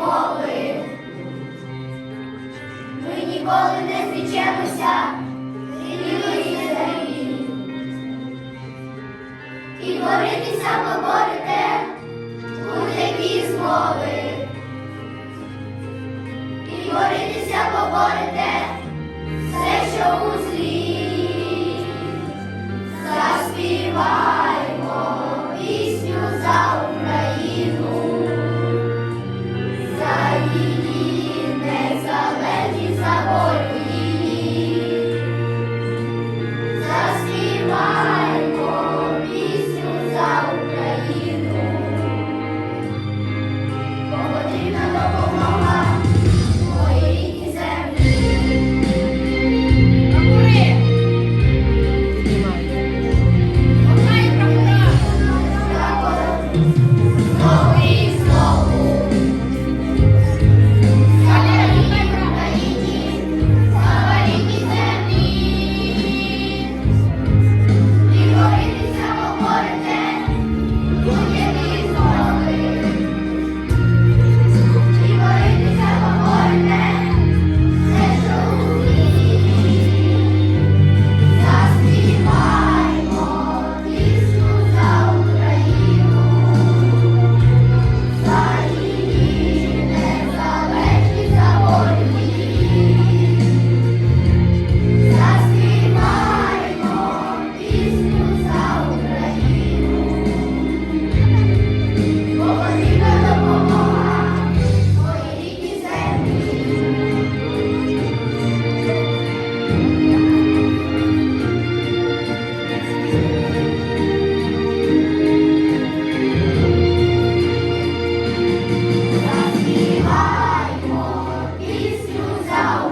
молив. Ми ніколи не зрічемося, змінилися землі. І боритися поборете у такі змови. І боритися поборете все, що у землі.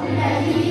الذي